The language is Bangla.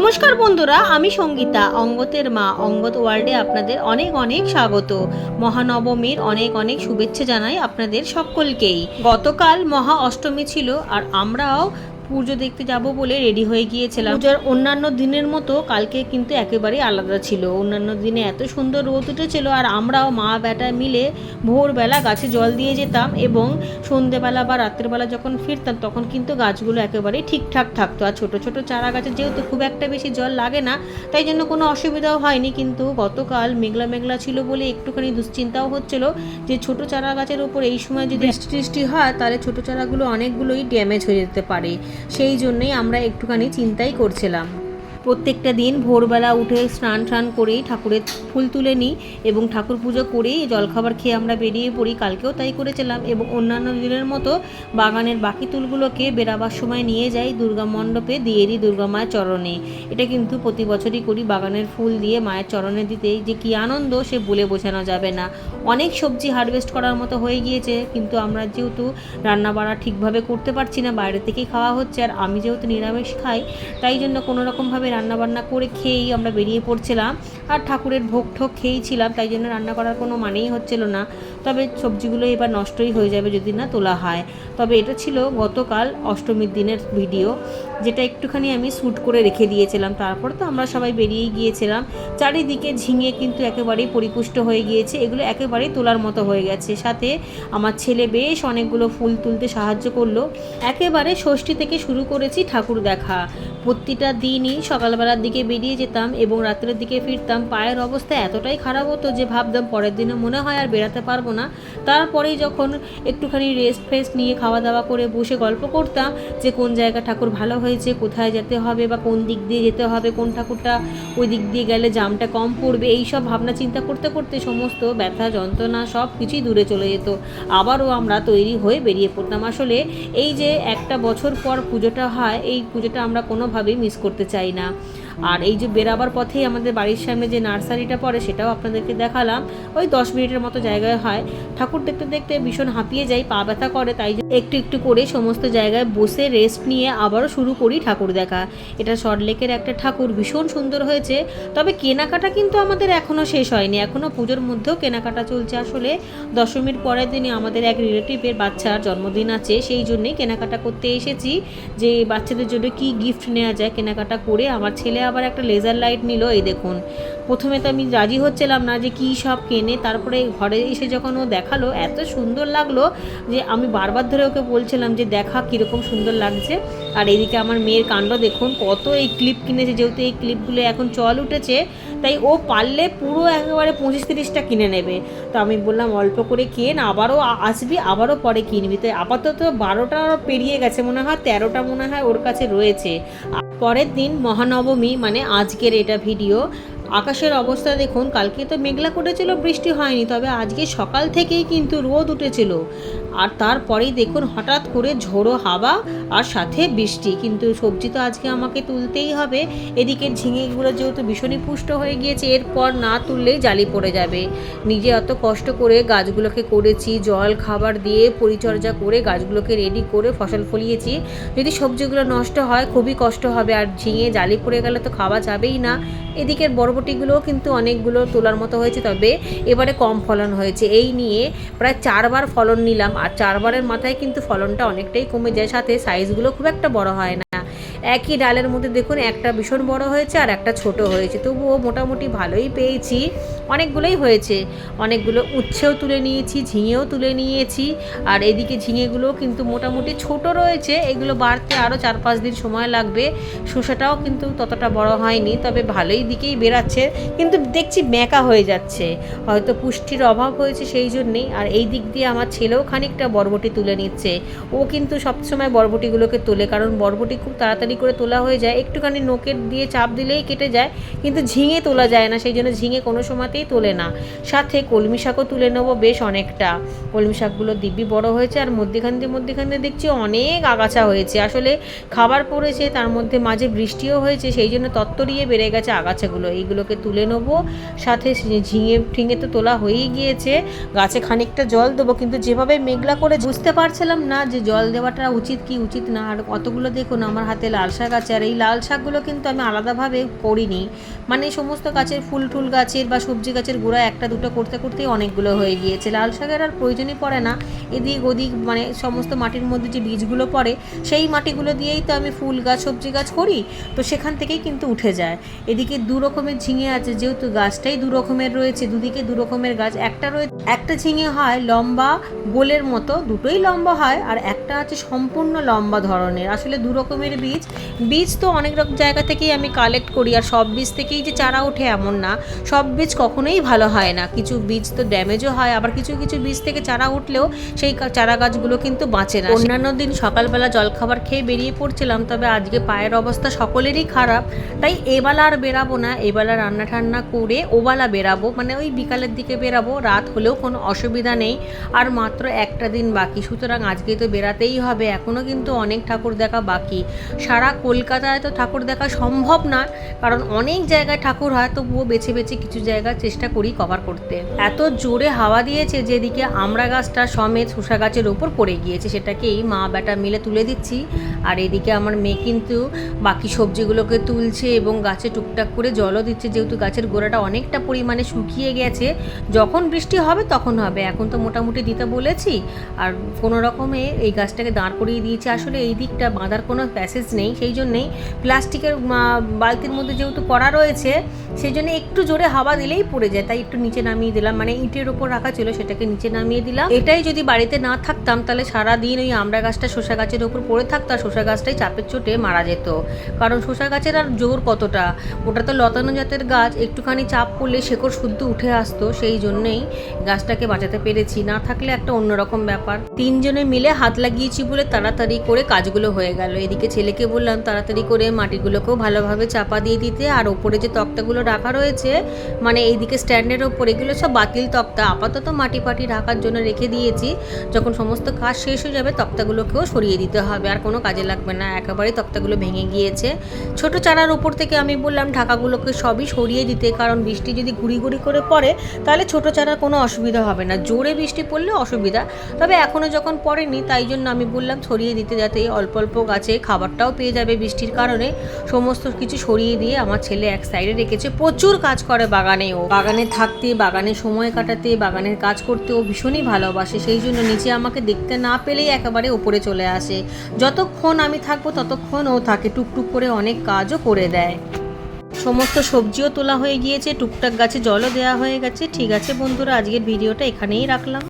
নমস্কার বন্ধুরা, আমি সঙ্গীতা, অঙ্গতের মা, অঙ্গত ওয়ার্ল্ডে আপনাদের অনেক অনেক স্বাগত। মহানবমীর অনেক অনেক শুভেচ্ছা জানাই আপনাদের সকলকেই। গতকাল মহা অষ্টমী ছিল আর আমরাও পুজো দেখতে যাব বলে রেডি হয়ে গিয়েছিলাম। পূজার অন্যান্য দিনের মতো কালকে কিন্তু একেবারেই আলাদা ছিল। অন্যান্য দিনে এত সুন্দর রোদ উঠেছিল আর আমরাও মা বেটা মিলে ভোরবেলা গাছে জল দিয়ে যেতাম এবং সন্ধেবেলা বা রাত্রেবেলা যখন ফিরতাম তখন কিন্তু গাছগুলো একেবারেই ঠিকঠাক থাকতো। আর ছোট ছোট চারা গাছে যেহেতু খুব একটা বেশি জল লাগে না তাই জন্য কোনো অসুবিধাও হয়নি। কিন্তু গতকাল মেঘলা মেঘলা ছিল বলে একটুখানি দুশ্চিন্তাও হচ্ছিল যে ছোট চারা গাছের উপর এই সময় যদি বৃষ্টি হয় তাহলে ছোট চারাগুলো অনেকগুলোই ড্যামেজ হয়ে যেতে পারে। সেই জন্যই আমরা একটুখানি চিন্তাই করছিলাম। প্রত্যেকটা দিন ভোরবেলা উঠে স্নান টান করেই ঠাকুরের ফুল তুলে নিই এবং ঠাকুর পুজো করেই জলখাবার খেয়ে আমরা বেরিয়ে পড়ি। কালকেও তাই করেছিলাম এবং অন্যান্য দিনের মতো বাগানের বাকি তুলগুলোকে বেরাবার সময় নিয়ে যাই দুর্গা মণ্ডপে দিয়ে দিই দুর্গা মায়ের চরণে। এটা কিন্তু প্রতি বছরই করি বাগানের ফুল দিয়ে মায়ের চরণে দিতেই যে কী আনন্দ, সে বলে বোঝানো যাবে না। অনেক সবজি হারভেস্ট করার মতো হয়ে গিয়েছে, কিন্তু আমরা যেহেতু রান্না বাড়া ঠিকভাবে করতে পারছি না, বাইরে থেকেই খাওয়া হচ্ছে, আর আমি যেহেতু নিরামিষ খাই, তাই জন্য কোনো রকমভাবে রান্নাবান্না করে খেয়েই আমরা বেরিয়ে পড়ছিলাম। আর ঠাকুরের ভোগ ঠোক খেয়েইছিলাম, তাই জন্য রান্না করার কোনো মানেই হচ্ছিল না। তবে সবজিগুলো এবার নষ্টই হয়ে যাবে যদি না তোলা হয়। তবে এটা ছিল গতকাল অষ্টমীর দিনের ভিডিও, যেটা একটুখানি আমি শ্যুট করে রেখে দিয়েছিলাম। তারপর তো আমরা সবাই বেরিয়েই গিয়েছিলাম। চারিদিকে ঝিঙে কিন্তু একেবারেই পরিপুষ্ট হয়ে গিয়েছে। এগুলো একেবারেই তোলার মতো হয়ে গেছে। সাথে আমার ছেলে বেশ অনেকগুলো ফুল তুলতে সাহায্য করল। একেবারে ষষ্ঠী থেকে শুরু করেছি ঠাকুর দেখা। প্রতিটা দিনই সকালবেলার দিকে বেরিয়ে যেতাম এবং রাত্রের দিকে ফিরতাম, পায়ের অবস্থা এতটাই খারাপ হতো যে ভাবতাম পরের দিনে মনে হয় আর বেরাতে পারব না। তারপরেই যখন একটুখানি রেস্ট ফেস্ট নিয়ে খাওয়া দাওয়া করে বসে গল্প করতাম যে কোন জায়গা ঠাকুর ভালো হয়েছে, কোথায় যেতে হবে বা কোন দিক দিয়ে যেতে হবে, কোন ঠাকুরটা ওই দিক দিয়ে গেলে জামটা কম পড়বে এই সব ভাবনা চিন্তা করতে করতে সমস্ত ব্যথা, যন্ত্রণা সব কিছুই দূরে চলে যেত। আবারও আমরা তৈরি হয়ে বেরিয়ে পড়তাম। আসলে এই যে একটা বছর পর পুজোটা হয়, এই পুজোটা আমরা কোনোভাবেই মিস করতে চাই না। আর এই যে বেরাবার পথেই আমাদের বাড়ির সামনে যে নার্সারিটা পড়ে, সেটাও আপনাদেরকে দেখালাম। ওই দশ মিনিটের মতো জায়গায় হয়। ঠাকুর দেখতে দেখতে ভীষণ হাঁপিয়ে যাই, পা ব্যথা করে, তাই একটু একটু করে সমস্ত জায়গায় বসে রেস্ট নিয়ে আবারও শুরু করি ঠাকুর দেখা। এটা সরলেকের একটা ঠাকুর, ভীষণ সুন্দর হয়েছে। তবে কেনাকাটা কিন্তু আমাদের এখনও শেষ হয়নি। এখনও পুজোর মধ্যেও কেনাকাটা চলছে। আসলে দশমীর পরের দিনে আমাদের এক রিলেটিভের বাচ্চার জন্মদিন আছে, সেই জন্যেই কেনাকাটা করতে এসেছি। যে বাচ্চাদের জন্য কি গিফট নেওয়া যায়, কেনাকাটা করে আমার ছেলে আবার একটা লেজার লাইট নিল এই দেখুন। প্রথমে তো আমি রাজি হচ্ছিলাম না যে কী সব কেনে, তারপরে ঘরে এসে যখন ও দেখাল, এত সুন্দর লাগল যে আমি বারবার ধরে ওকে বলছিলাম যে দেখা কীরকম সুন্দর লাগছে। আর এদিকে আমার মেয়ের কাণ্ড দেখুন, কত এই ক্লিপ কিনেছে, যেহেতু এই ক্লিপগুলো এখন চল উঠেছে, তাই ও পারলে পুরো একেবারে পঁচিশ তিরিশটা কিনে নেবে। তো আমি বললাম, অল্প করে কেন, আবারও আসবি, আবারও পরে কিনবি। তো আপাতত বারোটা পেরিয়ে গেছে, মনে হয় তেরোটা মনে হয় ওর কাছে রয়েছে। পরের দিন মহানবমী মানে আজকের এটা ভিডিও আকাশের অবস্থা দেখুন, কালকে তো মেঘলা করেছিল, বৃষ্টি হয়নি, তবে আজকে সকাল থেকেই কিন্তু রোদ উঠেছিল। আর তারপরেই দেখুন, হঠাৎ করে ঝোড়ো হাওয়া আর সাথে বৃষ্টি, কিন্তু সবজি তো আজকে আমাকে তুলতেই হবে। এদিকে ঝিঙেগুলো যেহেতু ভীষণই পুষ্ট হয়ে গিয়েছে, এরপর না তুললেই জালি পড়ে যাবে। নিজে অত কষ্ট করে গাছগুলোকে করেছি, জল, খাবার দিয়ে পরিচর্যা করে গাছগুলোকে রেডি করে ফসল ফলিয়েছি। যদি সবজিগুলো নষ্ট হয়, খুবই কষ্ট হবে, আর ঝিঙে জালি পড়ে গেলে তো খাওয়া যাবেই না। এদিকের বরবটিগুলোও কিন্তু অনেকগুলো তোলার মতো হয়েছে, তবে এবারে কম ফলন হয়েছে। এই নিয়ে প্রায় চারবার ফলন নিলাম, আর চারবারের মাথায় কিন্তু ফলনটা অনেকটাই কমে যায়, সাথে সাইজগুলো খুব একটা বড় হয় না। একই ডালের মধ্যে দেখুন একটা ভীষণ বড় হয়েছে আর একটা ছোট হয়েছে। তবুও মোটামুটি ভালোই পেয়েছি। অনেকগুলোই হয়েছে। অনেকগুলো উচ্ছেও তুলে নিয়েছি, ঝিঙেও তুলে নিয়েছি। আর এদিকে ঝিঙেগুলো কিন্তু মোটামুটি ছোট রয়েছে। এগুলো বাড়তে আরও চার পাঁচ দিন সময় লাগবে। শসাটাও কিন্তু ততটা বড় হয়নি, তবে ভালোই দিকেই বেরাচ্ছে কিন্তু দেখছি মেকা হয়ে যাচ্ছে। হয়তো পুষ্টির অভাব হয়েছে সেই জন্যেই। আর এই দিক দিয়ে আমার ছেলেও খানিকটা বরবটি তুলে নিচ্ছে। ও কিন্তু সবসময় বরবটিগুলোকে তোলে, কারণ বরবটি খুব তাড়াতাড়ি করে তোলা হয়ে যায়। একটুখানি নোকের দিয়ে চাপ দিলেই কেটে যায়, কিন্তু ঝিঙে তোলা যায় না, সেই জন্য ঝিঙে কোনো সময়তেই তোলে না। সাথে কলমি শাকও তুলে নেব বেশ অনেকটা। কলমি শাকগুলো দিব্যি বড় হয়েছে আর মধ্যেখান দিয়ে মধ্যেখান দিয়ে দেখছি অনেক আগাছা হয়েছে। আসলে খাবার পড়েছে, তার মধ্যে মাঝে বৃষ্টিও হয়েছে, সেই জন্য তত্তরিয়ে বেড়ে গেছে আগাছাগুলো। এইগুলোকে তুলে নেব। সাথে ঝিঙে ঠিঙে তো তোলা হয়েই গিয়েছে। গাছে খানিকটা জল দেবো, কিন্তু যেভাবে মেঘলা করে বুঝতে পারছিলাম না যে জল দেওয়াটা উচিত কি উচিত না। আর কতগুলো দেখুন, আমার হাতে লাল শাক আছে। আর এই লাল শাকগুলো কিন্তু আমি আলাদাভাবে করিনি। মানে সমস্ত গাছের ফুল টুল গাছের বা সবজি গাছের গোড়া একটা দুটো করতে করতেই অনেকগুলো হয়ে গিয়েছে। লাল শাকের আর প্রয়োজনই পড়ে না। এদিক ওদিক মানে সমস্ত মাটির মধ্যে যে বীজগুলো পড়ে, সেই মাটিগুলো দিয়েই তো আমি ফুল গাছ, সবজি গাছ করি। তো সেখান থেকেই কিন্তু উঠে যায়। এদিকে দু রকমের ঝিঙে আছে, যেহেতু গাছটাই দু রকমের রয়েছে, দুদিকে দু রকমের গাছ। একটা রয়েছে একটা ঝিঙে হয় লম্বা গোলের মতো, দুটোই লম্বা হয়। আর একটা আছে সম্পূর্ণ লম্বা ধরনের। আসলে দু রকমের বীজ বীজ তো অনেক রকম জায়গা থেকেই আমি কালেক্ট করি, আর সব বীজ থেকেই যে চারা ওঠে এমন না। সব বীজ কখনোই ভালো হয় না। কিছু বীজ তো ড্যামেজও হয়, আবার কিছু কিছু বীজ থেকে চারা উঠলেও সেই চারা গাছগুলো কিন্তু বাঁচে না। অন্যান্য দিন সকালবেলা জলখাবার খেয়ে বেরিয়ে পড়ছিলাম, তবে আজকে পায়ের অবস্থা সকলেরই খারাপ। তাই এবেলা আর বেরাবো না, এবেলা রান্না ঠান্না করে ওবেলা বেরাবো মানে ওই বিকালের দিকে বেরাবো, রাত হলেও কোনো অসুবিধা নেই। আর মাত্র একটা দিন বাকি, সুতরাং আজকে তো বেরাতেই হবে এখনও কিন্তু অনেক ঠাকুর দেখা বাকি। সারা কলকাতায় তো ঠাকুর দেখা সম্ভব না, কারণ অনেক জায়গায় ঠাকুর হয়, তবুও বেছে বেছে কিছু জায়গা চেষ্টা করি কভার করতে। এত জোরে হাওয়া দিয়েছে যেদিকে আমরা গাছটা সমেত শসা গাছের ওপর পড়ে গিয়েছে, সেটাকেই মা বেটা মিলে তুলে দিচ্ছি। আর এদিকে আমার মেয়ে কিন্তু বাকি সবজিগুলোকে তুলছে এবং গাছে টুকটাক করে জলও দিচ্ছে, যেহেতু গাছের গোড়াটা অনেকটা পরিমাণে শুকিয়ে গেছে। যখন বৃষ্টি হবে তখন হবে, এখন তো মোটামুটি দিতে বলেছি। আর কোনো রকমে এই গাছটাকে দাঁড় করিয়ে দিয়েছি। আসলে এই দিকটা বাঁধার কোনো প্যাসেজ নেই। সেই জন্যেই প্লাস্টিকের বালতির মধ্যে যেহেতু করা রয়েছে, সেই জন্য একটু জোরে হাওয়া দিলেই পড়ে যায়। তাই একটু নিচে নামিয়ে দিলাম। মানে ইটের ওপর রাখা ছিল, সেটাকে নিচে নামিয়ে দিলাম। এটাই যদি বাড়িতে না থাকতাম, তাহলে সারাদিন ওই আমড়া গাছটা শসা গাছের ওপর পড়ে থাকতো, আর শসা গাছটাই চাপের চোটে মারা যেত। কারণ শসা গাছের আর জোর কতটা? ওটা তো লতানো জাতের গাছ, একটুখানি চাপ পড়লে শেকড় শুদ্ধ উঠে আসতো, সেই জন্যেই গাছটাকে বাঁচাতে পেরেছি। না থাকলে একটা অন্যরকম ব্যাপার। তিনজনে মিলে হাত লাগিয়েছি বলে তাড়াতাড়ি করে কাজগুলো হয়ে গেল। এদিকে ছেলেকে বললাম তাড়াতাড়ি করে মাটিগুলোকেও ভালোভাবে চাপা দিয়ে দিতে। আর ওপরে যে তক্তাগুলো রাখা রয়েছে মানে এইদিকে স্ট্যান্ডের ওপর, এগুলো সব বাতিল তক্তা। আপাতত মাটি পাটি ঢাকার জন্য রেখে দিয়েছি। যখন সমস্ত কাজ শেষ হয়ে যাবে, তক্তাগুলোকেও সরিয়ে দিতে হবে। আর কোনো কাজে লাগবে না। একেবারেই তক্তাগুলো ভেঙে গিয়েছে। ছোট চারার ওপর থেকে আমি বললাম, ঢাকাগুলোকে সবই সরিয়ে দিতে। কারণ বৃষ্টি যদি ঘুরি ঘুরি করে পড়ে, তাহলে ছোট চারার কোনো অসুবিধা হবে না। জোরে বৃষ্টি পড়লে অসুবিধা। তবে এখনও যখন পড়েনি, তাই জন্য আমি বললাম ছড়িয়ে দিতে যাতে অল্প অল্প গাছে খাবারটাও পেয়ে যাবে বৃষ্টির কারণে। সমস্ত কিছু সরিয়ে দিয়ে আমার ছেলে এক সাইডে রেখেছে। প্রচুর কাজ করে বাগানে ও। বাগানে থাকতে, বাগানে সময় কাটাতে, বাগানের কাজ করতে ও ভীষণই ভালোবাসে। সেই জন্য নিচে আমাকে দেখতে না পেলেই একেবারে উপরে চলে আসে। যতক্ষণ আমি থাকব, ততক্ষণ ও থাকে টুকটুক করে অনেক কাজও করে দেয়। সমস্ত সবজিও তোলা হয়ে গিয়েছে, টুকটাক গাছে জলও দেওয়া হয়ে গেছে। ঠিক আছে বন্ধুরা, আজকের ভিডিওটা এখানেই রাখলাম।